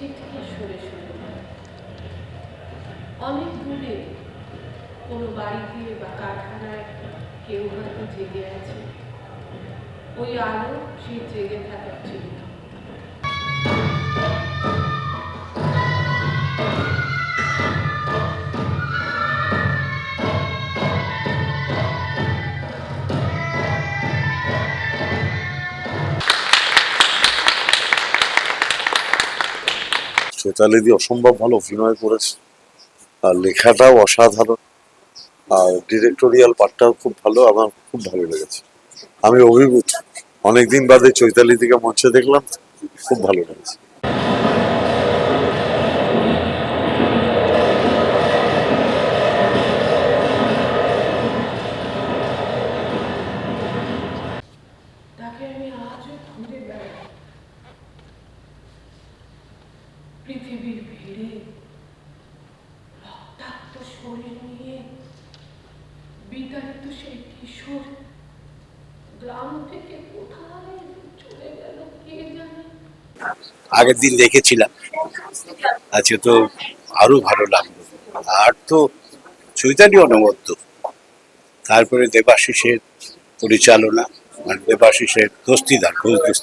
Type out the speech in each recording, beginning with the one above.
সে থেকে সরে সরে অনেক দূরে কোনো বাড়ি দিয়ে বা কারখানায় কেউ হয়তো জেগে আছে। ওই আলো সে জেগে থাকার চিন্তা চৈতালিদি অসম্ভব ভালো অভিনয় করেছে। আর লেখাটাও অসাধারণ। আর ডিরেক্টোরিয়াল পার্টটাও খুব ভালো, আমার খুব ভালো লেগেছে। আমি অভিভূত। অনেকদিন বাদে চৈতালিদিকে মঞ্চে দেখলাম, খুব ভালো লেগেছে তাকে আমি আজও ঘুরে বেড়াই পৃথিবীর ভিড়ে রক্তাক্ত শরীর নিয়ে বিতাড়িত সেই কিশোর গ্রাম থেকে কোথায় চলে গেল কে জানে আগের দিন দেখেছিলাম। আজকে তো আরও ভালো লাগল। আর তো চৈতালি অনবদ্য তারপরে দেবাশিসের পরিচালনা মানে দেবাশিসের দস্তিদার, ঘোষ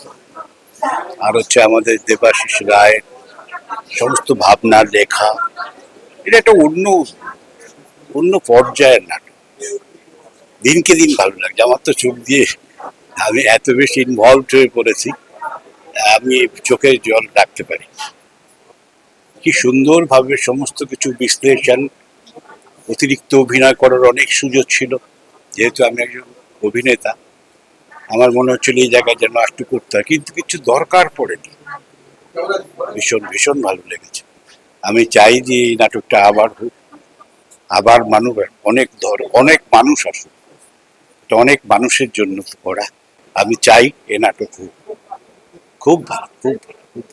আর হচ্ছে আমাদের দেবাশিস রায়ের সমস্ত ভাবনা লেখা। এটা একটা অন্য অন্য পর্যায়ের নাটক। দিনকে দিন ভালো লাগছে। আমার তো চোখ দিয়ে আমি এত বেশি ইনভলভ হয়ে পড়েছি। আমি চোখে জল রাখতে পারি। কি সুন্দরভাবে সমস্ত কিছু বিশ্লেষণ, অতিরিক্ত অভিনয় করার অনেক সুযোগ ছিল। যেহেতু আমি একজন অভিনেতা, আমার মনে হচ্ছিল এই জায়গায় যেন একটু করতে হয়, কিন্তু কিছু দরকার পড়েনি। ভীষণ ভীষণ ভালো লেগেছে। আমি চাই যে এই নাটকটা আবার হোক, আবার মানুষ, অনেক ধর, অনেক মানুষ আসুক। এটা অনেক মানুষের জন্য করা। আমি চাই এ নাটক হোক। খুব ভালো, খুব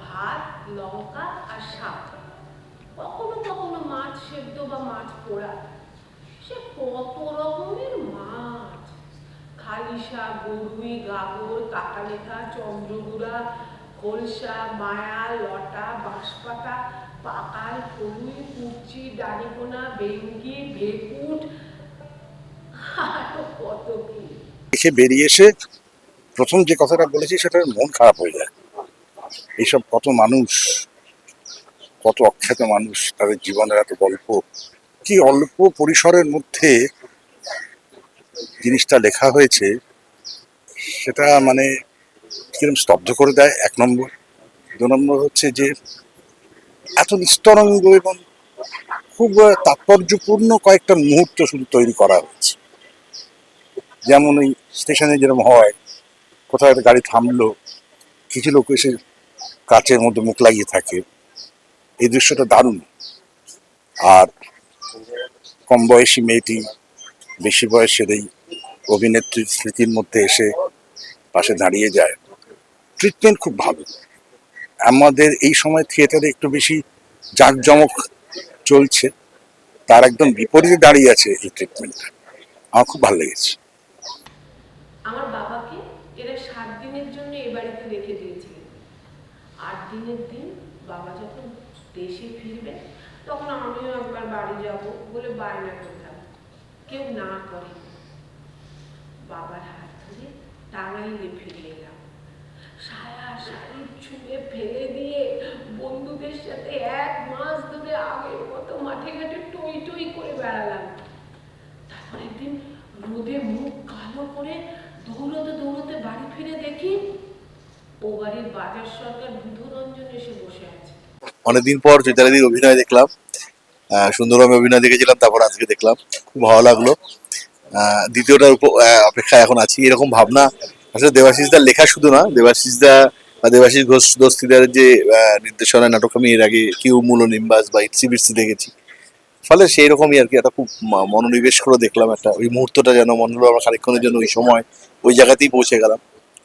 ভাত লঙ্কা আর শাক। কখনো কখনো মাছ সেদ্ধ বা মাছ পোড়া। সে কত রকমের মাছ। গরুই গাগর কাকালেখা চন্দ্রগুড়া খোলসা মায়া, লটা, বাঁশপাতা, পাকাল ফলুই কুচি ডানিকোনা বেঙ্গি, ভেকুট। কত কি। এসে বেরিয়ে এসে প্রথম যে কথাটা বলেছি, সেটা মন খারাপ হয়ে যায়। এইসব কত মানুষ, কত অখ্যাত মানুষ, তাদের জীবনের এত গল্প। কি অল্প পরিসরের মধ্যে জিনিসটা লেখা হয়েছে, সেটা মানে কীরকম স্তব্ধ করে দেয়? এক নম্বর। দু নম্বর হচ্ছে যে, এত নিস্তরঙ্গ এবং খুব তাৎপর্যপূর্ণ কয়েকটা মুহূর্ত শুধু তৈরি করা হয়েছে। যেমন ওই স্টেশনে যেরকম হয়, কোথাও একটা গাড়ি থামলো, কিছু লোক এসে কাচের মধ্যে মুখ লাগিয়ে থাকে। এই দৃশ্যটা দারুণ। আর কম বয়সী মেয়েটি, বেশি বয়সের এই অভিনেত্রীর স্মৃতির মধ্যে এসে পাশে দাঁড়িয়ে যায়। ট্রিটমেন্ট খুব ভালো। আমাদের এই সময় থিয়েটারে একটু বেশি জাঁকজমক চলছে। তার একদম বিপরীতে দাঁড়িয়ে আছে এই ট্রিটমেন্টটা আমার খুব ভালো লেগেছে। আমার বাবাকে এরা সাত দিনের জন্য এ বাড়িতে রেখে দিয়েছিলেন আট দিনের দিন বাবা যখন দেশে ফিরবে, তখন আমিও একবার বাড়ি যাব বলে বায়না করতাম। কেউ না করে বাবার টাঙ্গাইলে ফিরে এলাম শাড়ি ছুঁড়ে ফেলে দিয়ে বন্ধুদের সাথে এক মাস ধরে আগের মতো মাঠে ঘাটে করে বেড়ালাম। অনেকদিন পর চৈতালিদির অভিনয় দেখলাম। সুন্দরম অভিনয় দেখেছিলাম, তারপর আজকে দেখলাম। খুব ভালো লাগল। দ্বিতীয়টার অপেক্ষায় এখন আছি, এরকম ভাবনা। আসলে দেবাশিসদার লেখা শুধু না, দেবাশিসদা বা দেবাশিস ঘোষ দস্তিদারের যে নির্দেশনা নাটক আমি এর আগে কিউ মূল নিম্বাস বা ইটসি বিটসি দেখেছি। ফলে সেই রকমই আর কি, একটা খুব মনোনিবেশ করে দেখলাম একটা, ওই মুহূর্তটা যেন মনে হলো আমরা খানিক্ষণের জন্য ওই সময় ওই জায়গাতেই পৌঁছে গেলাম।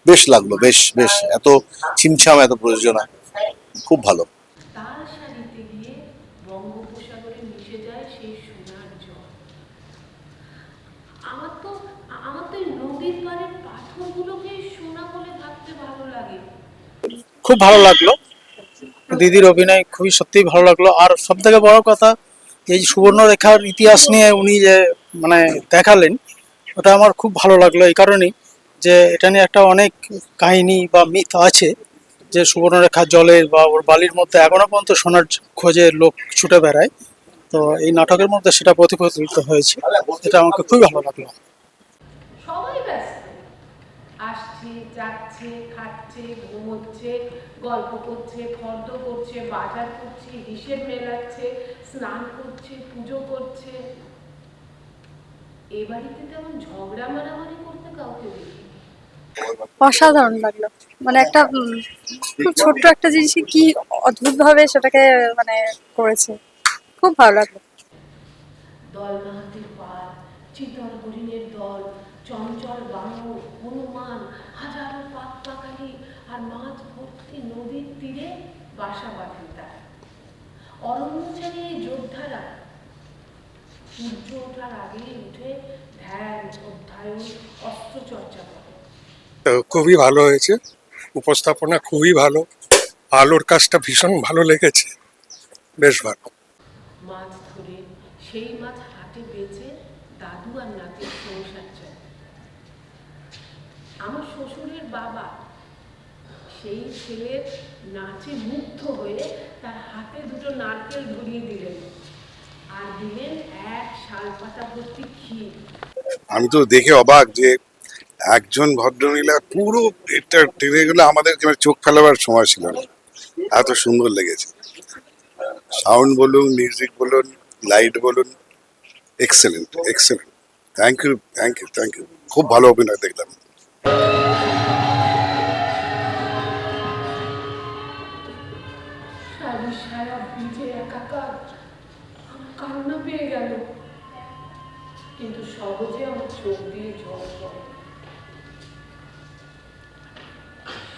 বেশ লাগল, বেশ বেশ, এত ছিমছাম, এত প্রযোজনা। খুব ভালো তার শাড়িতে গিয়ে বঙ্গোপসাগরে মিশে যায় সেই সোনার জল আমার তো আমার তো এই নদীর পাড়ের পাথরগুলোকে সোনা বলে ভাবতে ভালো লাগে খুব ভালো লাগল। দিদির অভিনয় খুবই সত্যিই ভালো লাগল। আর সব থেকে বড় কথা, এই সুবর্ণরেখার ইতিহাস নিয়ে উনি যে মানে দেখালেন, ওটা আমার খুব ভালো লাগল। এই কারণেই যে এটা নিয়ে একটা অনেক কাহিনী বা মিথ আছে যে সুবর্ণরেখা জলের বা ওর বালির মধ্যে এখনও পর্যন্ত সোনার খোঁজে লোক ছুটে বেড়ায়। তো এই নাটকের মধ্যে সেটা প্রতিফলিত হয়েছে। এটা আমাকে খুবই ভালো লাগল। আসছে যাচ্ছে খাচ্ছে ঘুমোচ্ছে গল্প করছে ফর্দ করছে বাজার করছে হিসেব মেলাচ্ছে স্নান করছে পুজো করছে। এ বাড়িতে তেমন ঝগড়া মারামারি করতে কাউকে দেখি অসাধারণ লাগল। মানে একটা খুব ছোট্ট একটা জিনিসকে কি অদ্ভুত ভাবে সেটাকে মানে করেছে। খুব ভালো লাগল। দল মাহাতির পাল চিতল হরিণের দল চঞ্চল বানর হনুমান হাজারো পাক পাকালি আর মাছ ভর্তি নদীর তীরে বাসা বাঁধেন তারা। অরণ্যচারী যোদ্ধারা সূর্য ওঠার আগেই উঠে ধ্যান অধ্যায়ন অস্ত্র চর্চা করে। খুবই ভালো হয়েছে। উপস্থাপনা খুবই ভালো। আলোর কাজটা ভীষণ ভালো লেগেছে। বেশ ভালো। মাছ ধরে সেই মাছ হাটে বেচে দাদু আর নাতির সংসার চলে। আমার শ্বশুরের বাবা সেই ছেলের নাচে মুগ্ধ হয়ে তার হাতে দুটো নারকেল ধরিয়ে দিলেন আর দিলেন এক শাল পাতা ভর্তি ক্ষীর। আমি তো দেখে অবাক যে একজন ভদ্রমহিলা পুরো এটা টেনে গেলে আমাদের চোখ ফেলাবার সময় ছিল না। এত সুন্দর লেগেছে। সাউন্ড বলুন, মিউজিক বলুন, লাইট বলুন, excellent excellent. Thank you thank you thank you খুব ভালো অভিনয় দেখলাম। কান্না পেয়ে গেল। কিন্তু সহজে আমার চোখ দিয়ে জল পড়ে।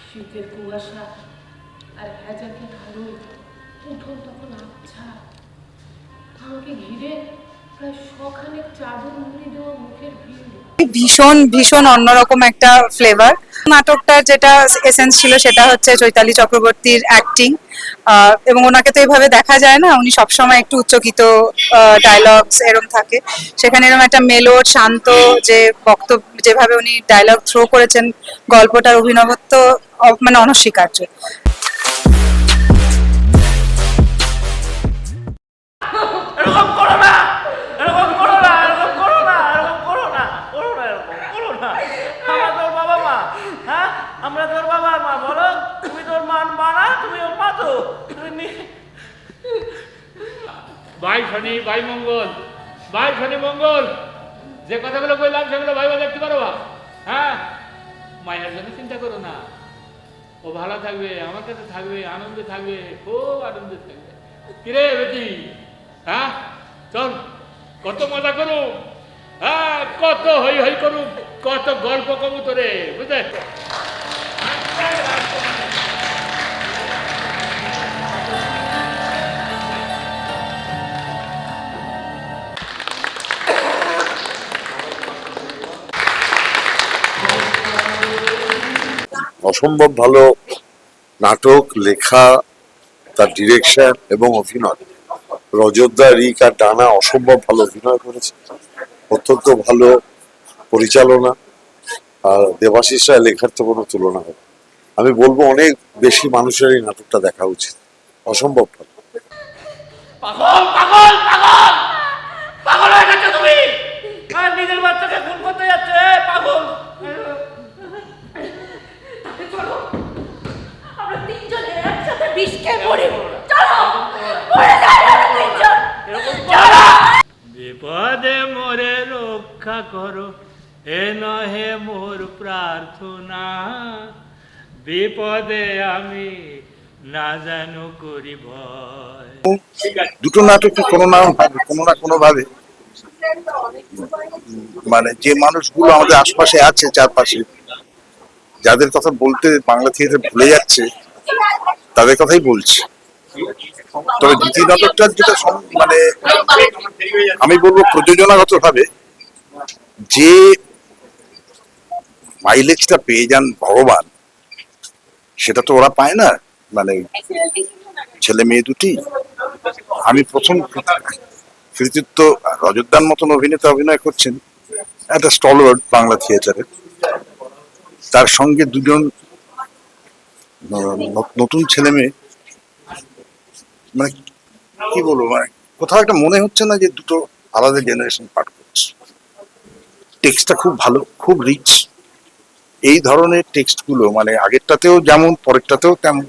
শীতের কুয়াশা আর ভেজাকে আলো উঠোন তখন আচ্ছা আমাকে ঘিরে ভীষণ ভীষণ অন্যরকম একটা ফ্লেভার নাটকটার যেটা এসেন্স ছিল সেটা হচ্ছে চৈতালি চক্রবর্তীর অ্যাক্টিং এবং ওনাকে তো এইভাবে দেখা যায় না, উনি সবসময় একটু উচ্চকিত ডায়লগস এরম থাকে। সেখানে এরকম একটা মেলো শান্ত যে বক্তব্য, যেভাবে উনি ডায়লগ থ্রো করেছেন, গল্পটার অভিনবত্ব মানে অনস্বীকার্য। ভাই শনি ভাই মঙ্গল। ভাই শনি, মঙ্গল। যে কথাগুলো বললাম সেগুলো ভাইবা দেখতে পারো হ্যাঁ? মায়ের জন্য চিন্তা করো না। ও ভালো থাকবে, আমার কাছে থাকবে, আনন্দে থাকবে, খুব আনন্দে থাকবে। কিরে বেটি? হ্যাঁ? চল, কত মজা করুক হ্যাঁ কত হই হই করুক কত গল্প কবু তোরে, বুঝলে? অসম্ভব ভালো নাটক, লেখা, তার ডিরেকশন এবং অভিনয়। রজতদা, রিক আর ডানা অসম্ভব ভালো অভিনয় করেছে। অত্যন্ত ভালো পরিচালনা। আর দেবাশিস রায় লেখার তো কোনো তুলনা হবে আমি বলব অনেক বেশি মানুষের এই নাটকটা দেখা উচিত। অসম্ভব ভালো পাগল পাগল পাগল পাগল হয়ে গেছো তুমি আর নিজের বাচ্চাকে খুন করতে যাচ্ছে এ, পাগল চলো আমরা তিনজনে একসাথে বিষ খেয়ে মরি চলো মরে যাই আমরা তিনজন। চলো। বিপদে মোরে রক্ষা করো এ নহে মোর প্রার্থনা। বিপদে আমি না জানো করি ভয়। দুটো নাটকে কোনো না কোনো না কোনো ভাবে? মানে যে মানুষগুলো আমাদের আশপাশে আছে চারপাশে যাদের কথা বলতে বাংলা থিয়েটার ভুলে যাচ্ছে তাদের কথাই বলছি। তবে দ্বিতীয় নাটকটার যেটা মানে আমি বলব প্রযোজনাগত ভাবে যে মাইলেজটা পেয়ে যান ভগবান, সেটা তো ওরা পায় না। মানে ছেলে মেয়ে দুটি। আমি প্রথম কৃতিত্ব রজতদার মতন অভিনেতা অভিনয় করছেন, একটা স্টলওয়ার্ড বাংলা থিয়েটারে। তার সঙ্গে দুজন নতুন ছেলে মেয়ে মানে কি বলব মানে কোথাও একটা মনে হচ্ছে না যে দুটো আলাদা জেনারেশন পাঠ করছে। টেক্সটটা খুব ভালো, খুব রিচ এই ধরনের টেক্সটগুলো মানে আগেরটাতেও যেমন, পরেরটাতেও তেমন।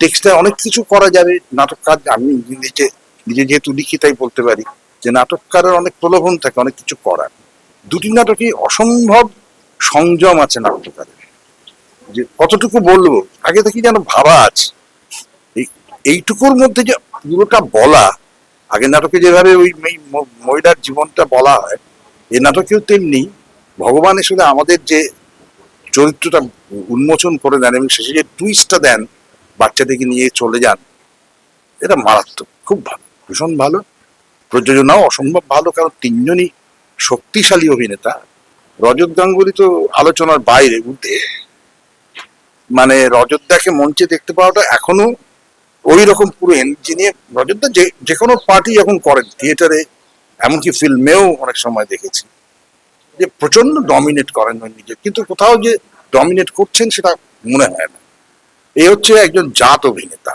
টেক্সটে অনেক কিছু করা যাবে নাটককার আমি নিজে নিজে যেহেতু লিখি তাই বলতে পারি, যে নাটককারের অনেক প্রলোভন থাকে, অনেক কিছু করার। দুটি নাটকে অসম্ভব সংযম আছে নাট্যকারের যে কতটুকু বলব? আগে থেকে যেন ভাবা আছে। এই, এইটুকুর মধ্যে যে পুরোটা বলা, আগে নাটকে যেভাবে ওই মহিলার জীবনটা বলা হয় এই নাটকেও তেমনি ভগবান আসলে আমাদের যে চরিত্রটা উন্মোচন করে দেন এবং শেষে যে টুইস্টটা দেন, বাচ্চাদেরকে নিয়ে চলে যান, এটা মারাত্মক, খুব ভালো, ভীষণ ভালো। প্রযোজনাও অসম্ভব ভালো, কারণ তিনজনই শক্তিশালী অভিনেতা। রজত গাঙ্গুলি তো আলোচনার বাইরে, উঠে মানে রজতদাকে মঞ্চে দেখতে পাওয়াটা এখনও ওই রকম পুরো এনার্জি নিয়ে রজতদা যে কোনো পার্টি যখন করেন থিয়েটারে, এমনকি ফিল্মেও অনেক সময় দেখেছি। যে প্রচণ্ড ডমিনেট করেন ওই নিজে। কিন্তু কোথাও যে ডমিনেট করছেন সেটা মনে হয় না। এই হচ্ছে একজন জাত অভিনেতা।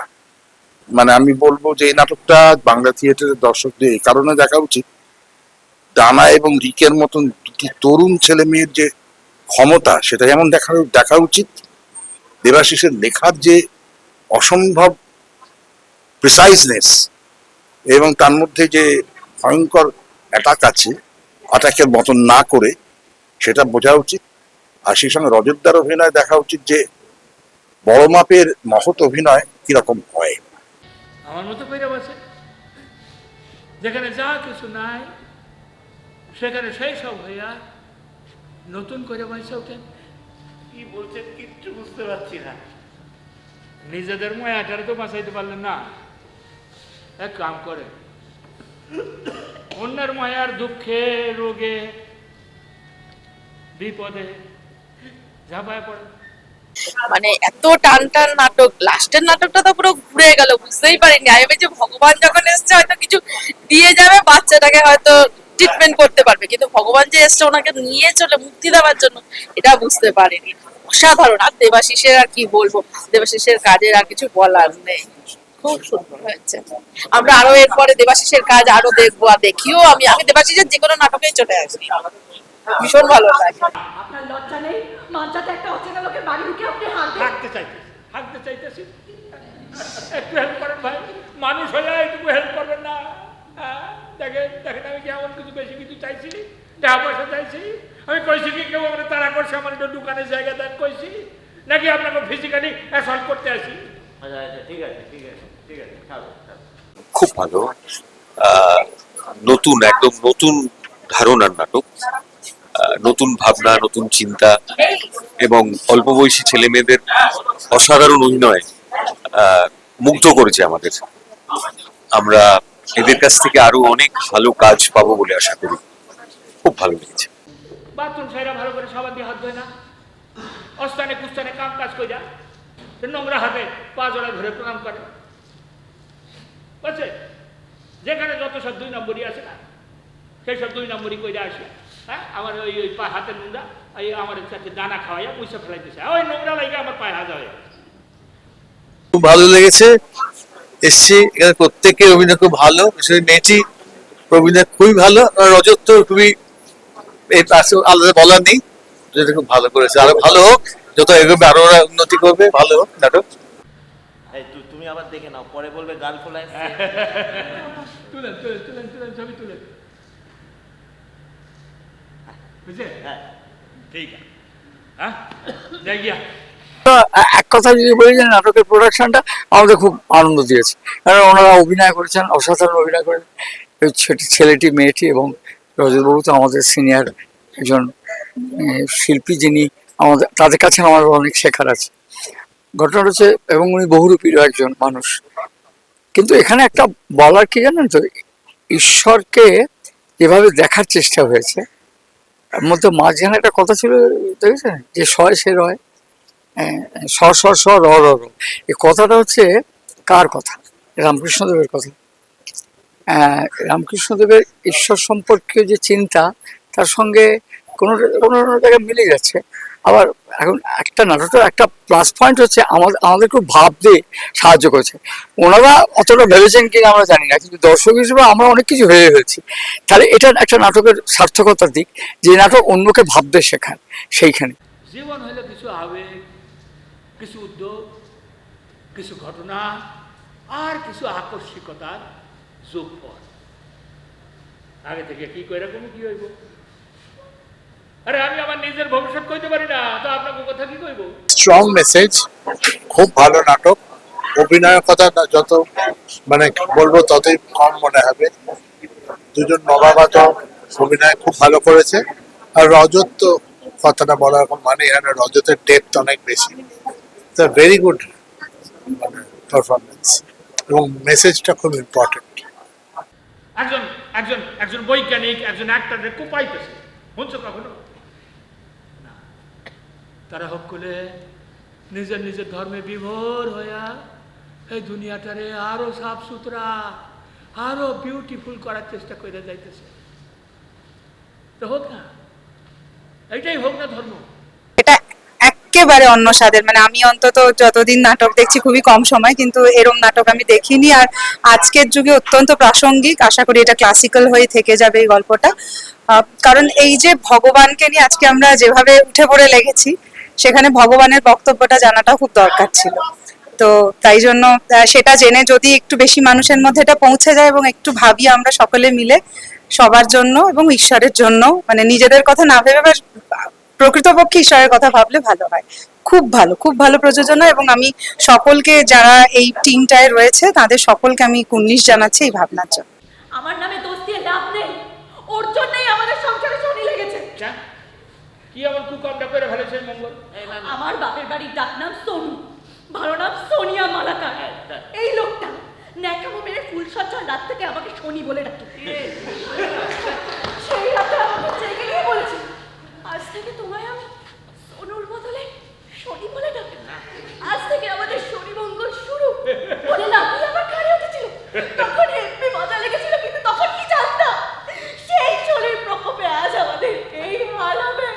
মানে আমি বলব যে এই নাটকটা বাংলা থিয়েটারের দর্শকদের এই কারণে দেখা উচিত। ডানা এবং রিকের মতন দুটি তরুণ ছেলে মেয়ের যে ক্ষমতা, সেটা যেমন দেখা দেখা উচিত দেবাশিসের লেখার যে অসম্ভব প্রিসাইজনেস এবং তার মধ্যে যে ভয়ঙ্কর অ্যাটাক আছে অ্যাটাকের মতন না করে, সেটা বোঝা উচিত। আর সেই সঙ্গে রজতদার অভিনয় দেখা উচিত যে বড় মাপের মহৎ অভিনয় কীরকম হয়। আমার মতো করে বসে। যেখানে যা কিছু নাই, সেখানে সেই সব হইয়া নতুন করে বসে ওঠেন কি বলছেন কিচ্ছু বুঝতে পারছি না। নিজেদের ময়াটারে তো বাঁচাইতে পারলেন না। এক কাম করে অন্যের মায়ার দুঃখে, রোগে, বিপদে ঝাঁপায় পড়ে মানে এত টান টান নাটক, লাস্টের নাটকটা তো পুরো ঘুরে গেল, বুঝতেই পারিনি। আমি ভেবেছি ভগবান যখন এসছে, হয়তো কিছু দিয়ে যাবে, বাচ্চাটাকে হয়তো ট্রিটমেন্ট করতে পারবে। কিন্তু ভগবান যে এসছে ওনাকে নিয়ে চলে মুক্তি দেওয়ার জন্য এটা বুঝতে পারেনি। অসাধারণ। আর দেবাশিসের আর কি বলব? দেবাশিসের কাজের আর কিছু বলার নেই। খুব সুন্দর হয়েছে। আমরা আরও এরপরে দেবাশিসের কাজ আরও দেখব আর দেখিও আমি। আমি দেবাশিসের যে কোনো নাটকেই চলে আসি। ভীষণ ভালো লাগে। আপনার লজ্জা নেই? একটা অচেনা লোকের বাড়ি ঢুকে আপনি হাঁটতে হাঁটতে চাইতেছি হাঁটতে চাইতেছি। একটু হেল্প করেন ভাই। মানুষ হয়ে একটু হেল্প করবেন না। হ্যাঁ, দেখেন দেখেন আমি কি এমন কিছু বেশি কিছু চাইছি টাকা পয়সা চাইছি আমি কইছি কি কেউ আমার তারা করছে আমার একটু দোকানের জায়গা দেন কইছি। নাকি আপনাকে ফিজিক্যালি অ্যাসল্ট করতে আসি? আচ্ছা আচ্ছা ঠিক আছে ঠিক আছে ঠিক আছে ছাড়ো ছাড়ো খুব ভালো। আহ, নতুন একদম নতুন ধারণার নাটক। আহ, নতুন ভাবনা নতুন চিন্তা এবং অল্প বয়সী ছেলে মেয়েদের অসাধারণ অভিনয় আহ, মুগ্ধ করেছে আমাদের। আমরা এদের কাছ থেকে আরও অনেক ভালো কাজ পাবো বলে আশা করি। খুব ভালো লেগেছে। বাথরুম সাইরা ভালো করে সবার দিয়ে হাত ধোয় না। অস্থানে কুস্তানে কাম কাজ কইরা নোংরা হাতে পা জোড়া ধরে প্রণাম করে। বুঝছে? যেখানে যত সব দুই নম্বরই আছে না সেই সব দুই নম্বরই কইরা আসে। হ্যাঁ? আমার ওই ওই পা হাতের নোংরা এই আমার চারটে দানা খাওয়াইয়া মুছে ফেলাইতেছে। ওই নোংরা লাগে আমার পায়ে হাত হয় খুব ভালো লেগেছে। এসছি এখানে প্রত্যেকের অভিনয় খুব ভালো। করে মেয়েটি অভিনয় খুবই ভালো। আর রজত তো খুবই এই আলাদা বলার নেই। যেটা খুব ভালো করেছে। আরও ভালো হোক যত এগোবে আরও ওরা উন্নতি করবে ভালো হোক নাটক। তুমি আবার দেখে নাও পরে বলবে গাল ফোলাই তুলেন তুলেন তুলেন তুলেন ছবি তুলেন বুঝছে হ্যাঁ। ঠিক আছে। হ্যাঁ? যাই গিয়া। এক কথা যদি বলি যে নাটকের প্রোডাকশনটা আমাদের খুব আনন্দ দিয়েছে। কারণ ওনারা অভিনয় করেছেন অসাধারণ অভিনয় করেন এই ছেলেটি মেয়েটি এবং রজতবাবু তো আমাদের সিনিয়র একজন শিল্পী যিনি আমাদের, তাদের কাছে আমার অনেক শেখার আছে। ঘটনাটা হচ্ছে, এবং উনি বহুরূপীরও একজন মানুষ। কিন্তু এখানে একটা বলার কি জানেন তো, ঈশ্বরকে যেভাবে দেখার চেষ্টা হয়েছে মধ্যে মাঝখানে একটা কথা ছিল, দেখেছেন? যে শয় সে রয় স স স র র। এই কথাটা হচ্ছে কার কথা? রামকৃষ্ণদেবের কথা। রামকৃষ্ণদেবের ঈশ্বর সম্পর্কে যে চিন্তা, তার সঙ্গে কোনো কোনো জায়গায় মিলে যাচ্ছে আবার এখন একটা নাটকের একটা প্লাস পয়েন্ট হচ্ছে আমাদের আমাদের খুব ভাবতে সাহায্য করেছে। ওনারা অতটা ভেবেছেন কিনা আমরা জানি না, কিন্তু দর্শক হিসেবে আমরা অনেক কিছু ভেবে ফেলছি তাহলে এটা একটা নাটকের সার্থকতার দিক, যে নাটক অন্যকে ভাবতে শেখান সেইখানে। জীবন হলো কিছু আবেগ, কিছু উদ্যোগ, কিছু ঘটনা, আর কিছু আকস্মিকতার যোগফল আগে থেকে কি করে রকম কি হইব? আরে আমি আমার নিজের ভবিষ্যৎ কইতে পারি না, তো আপনাকে কথা কি কইব? স্ট্রং মেসেজ খুব ভালো নাটক। অভিনয়ের কথা যত মানে বলব ততই কম মনে হবে। দুজন নবাগত অভিনয় খুব ভালো করেছে। আর রজত তো কথাটা বলার কোনো মানে এখানে রজতের ডেপথ অনেক বেশি। ভেরি গুড মানে পারফরমেন্স এবং মেসেজটা খুব ইম্পর্টেন্ট একজন একজন একজন বৈজ্ঞানিক, একজন অ্যাক্টরদের কোপাইতেছে। শুনছো কখনো? না। তারা সকলে নিজের নিজের ধর্মে বিভোর হইয়া এই দুনিয়াটারে আরও সাফ সুতরা আরও বিউটিফুল করার চেষ্টা করে যাইতেছে। তো হোক না। এইটাই হোক না ধর্ম। একেবারে অন্য স্বাদের। মানে আমি অন্তত যতদিন নাটক দেখছি খুবই কম সময়, কিন্তু এরম নাটক আমি দেখিনি। আর আজকের যুগে অত্যন্ত প্রাসঙ্গিক। আশা করি এটা ক্লাসিক্যাল হয়ে থেকে যাবে এই গল্পটা। কারণ এই যে ভগবানকে নিয়ে আজকে আমরা যেভাবে উঠে পড়ে লেগেছি, সেখানে ভগবানের বক্তব্যটা জানাটা খুব দরকার ছিল। তো তাই জন্য সেটা জেনে যদি একটু বেশি মানুষের মধ্যে এটা পৌঁছে যায় এবং একটু ভাবি আমরা সকলে মিলে সবার জন্য এবং ঈশ্বরের জন্য মানে নিজেদের কথা না ভেবে প্রকৃতপক্ষে ঈশ্বরের কথা ভাবলে ভালো হয়। খুব ভালো খুব ভালো প্রযোজনা এবং আমি সকলকে যারা এই টিমটায় রয়েছে তাদের সকলকে আমি কুর্নিশ জানাচ্ছি এই ভাবনার জন্য। আমার নামে দোষ দিয়ে লাভ নেই। ওর জন্যই আমাদের সংসারে শনি লেগেছে। কি এমন কুকমটা করে ফেলেছে মঙ্গল? আমার বাপের বাড়ির ডাক নাম সোনু। ভালো নাম সোনিয়া মালাকার। এই লোকটা ন্যাকামো মেরে ফুল সজ্জার রাত থেকে আমাকে শনি বলে ডাকে সেই রাতে আমাকে জেগে গিয়ে বলেছে আজ থেকে তোমায় আমি সোনুর বদলে শনি বলে ডাকে আজ থেকে আমাদের শনি মঙ্গল শুরু বলে লাফিয়ে আমার ঘাড়ে উঠেছিল তখন হেপি মজা লেগেছিল কিন্তু তখন কি জানতাম সেই চলির প্রকোপে আজ আমাদের এই হাল হবে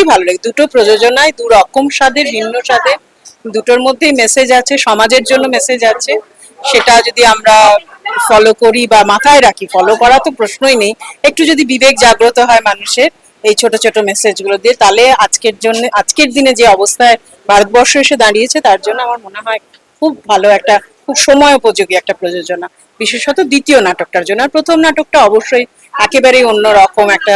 খুবই ভালো লাগে। দুটো প্রযোজনায় দু রকম স্বাদের, ভিন্ন স্বাদের, দুটোর মধ্যেই মেসেজ আছে, সমাজের জন্য মেসেজ আছে। সেটা যদি আমরা ফলো করি বা মাথায় রাখি ফলো করা তো প্রশ্নই নেই। একটু যদি বিবেক জাগ্রত হয় মানুষের, এই ছোট ছোট মেসেজগুলো দিয়ে, তাহলে আজকের জন্য, আজকের দিনে যে অবস্থায় ভারতবর্ষ এসে দাঁড়িয়েছে, তার জন্য আমার মনে হয় খুব ভালো একটা, খুব সময় উপযোগী একটা প্রযোজনা। বিশেষত দ্বিতীয় নাটকটার জন্য। আর প্রথম নাটকটা অবশ্যই একেবারেই অন্যরকম একটা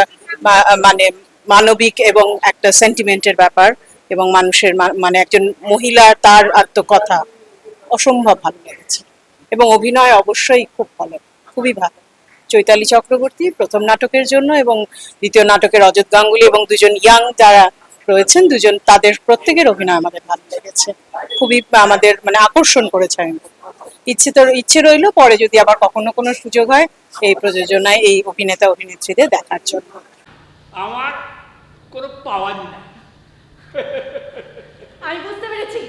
মানে মানবিক এবং একটা সেন্টিমেন্টের ব্যাপার এবং মানুষের মানে একজন মহিলা তার আত্মকথা অসম্ভব ভালো লেগেছে। এবং অভিনয় অবশ্যই খুব ভালো, খুবই ভালো। চৈতালি চক্রবর্তী প্রথম নাটকের জন্য এবং দ্বিতীয় নাটকের অজিত গাঙ্গুলি এবং দুজন ইয়াং যারা রয়েছেন, দুজন তাদের প্রত্যেকের অভিনয় আমাদের ভালো লেগেছে। খুবই আমাদের মানে আকর্ষণ করেছে আমি ইচ্ছে তো, ইচ্ছে রইল পরে যদি আবার কখনো কোনো সুযোগ হয়, এই প্রযোজনায় এই অভিনেতা অভিনেত্রীদের দেখার জন্য। আমার কোনো পাওয়ার নাই। আমি বুঝতে পেরেছি।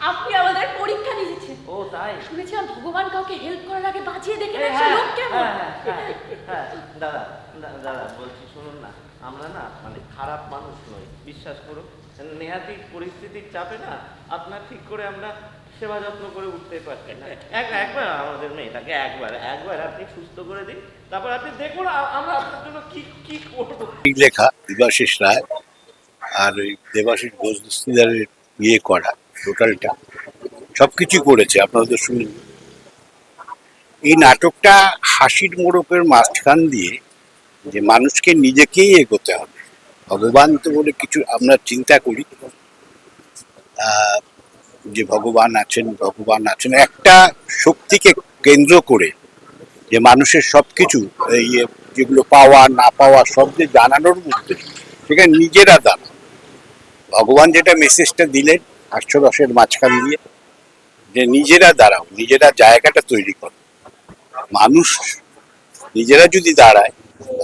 আপনি আমাদের পরীক্ষা নিয়েছেন। ও তাই? শুনেছিলাম ভগবান কাউকে হেল্প করার আগে বাঁচিয়ে দেখে না হ্যাঁ, লোক কেমন? হ্যাঁ, হ্যাঁ, হ্যাঁ, দাদা দাদা বলছি শুনুন না। আমরা না মানে খারাপ মানুষ নই বিশ্বাস করুন। নেহাতি পরিস্থিতির চাপে না আপনার ঠিক করে আমরা সেবা যত্ন করে উঠতে পারছি না। একবার আমাদের মেয়েটাকে একবার একবার আপনি সুস্থ করে দিন, তারপর আপনি দেখুন আমরা আপনার জন্য কি কি করব। লেখা, দেবাশিস রায়, আর ওই দেবাশিস ঘোষ দস্তিদারের ইয়ে করা, টোটালটা সবকিছু করেছে, আপনাদের শুনলেন এই নাটকটা হাসির মোড়কের মাঝখান দিয়ে যে মানুষকে নিজেকেই এগোতে হবে। ভগবান তো বলে কিছু আমরা চিন্তা করি। যে ভগবান আছেন ভগবান আছেন, একটা শক্তিকে কেন্দ্র করে যে মানুষের সব কিছু এই যেগুলো পাওয়া, না পাওয়া, সব যে জানানোর মধ্যে, সেখানে নিজেরা দান ভগবান যেটা মেসেজটা দিলেন দশের মাঝখান দিয়ে, যে নিজেরা দাঁড়াও, নিজেরা জায়গাটা তৈরি করো। মানুষ নিজেরা যদি দাঁড়ায়,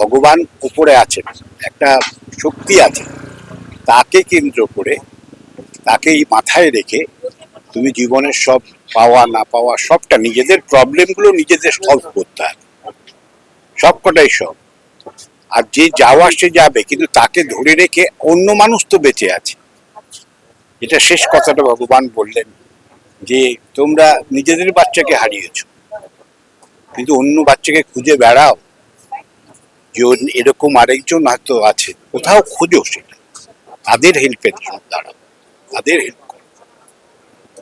ভগবান উপরে আছেন, একটা শক্তি আছে, তাকে কেন্দ্র করে, তাকেই মাথায় রেখে তুমি জীবনের সব পাওয়া, না পাওয়া, সবটা, নিজেদের প্রবলেমগুলো নিজেদের সলভ করতে হয় সবকটাই সব। আর যে যাওয়া, সে যাবে, কিন্তু তাকে ধরে রেখে অন্য মানুষ তো বেঁচে আছে। এটা শেষ কথাটা ভগবান বললেন যে, তোমরা নিজেদের বাচ্চাকে হারিয়েছো, কিন্তু অন্য বাচ্চাকে খুঁজে বেড়াও। যে এরকম আরেকজন হয়তো আছে, কোথাও খোঁজো সেটা। তাদের হেল্পের জন্য দাঁড়াও। তাদের হেল্প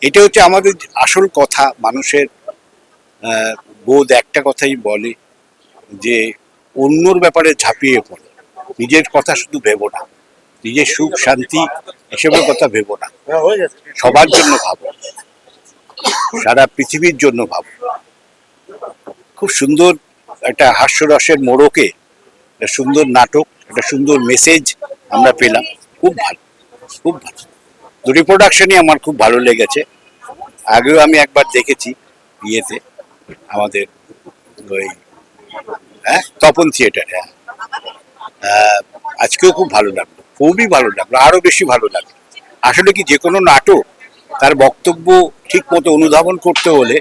এটা হচ্ছে আমাদের আসল কথা, মানুষের বোধ একটা কথাই বলে যে অন্যর ব্যাপারে ঝাঁপিয়ে পড়ে। নিজের কথা শুধু ভেবো না, নিজের সুখ, শান্তি এসবের কথা ভেবো না। সবার জন্য ভাবো, সারা পৃথিবীর জন্য ভাবো। খুব সুন্দর একটা হাস্যরসের মোড়কে সুন্দর নাটক, একটা সুন্দর মেসেজ আমরা পেলাম। খুব ভালো খুব ভালো। দুটি আমার খুব ভালো লেগেছে। আগেও আমি একবার দেখেছি ইয়েতে আমাদের ওই হ্যাঁ তপন থিয়েটারে হ্যাঁ। আজকেও খুব ভালো লাগল, খুবই ভালো লাগল আরও বেশি ভালো লাগল। আসলে কি যে কোনো নাটক তার বক্তব্য ঠিক মতো অনুধাবন করতে হলে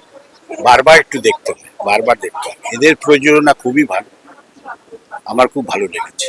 বারবার একটু দেখতে হবে, বারবার দেখতে হবে। এদের প্রযোজনা খুবই ভালো, আমার খুব ভালো লেগেছে।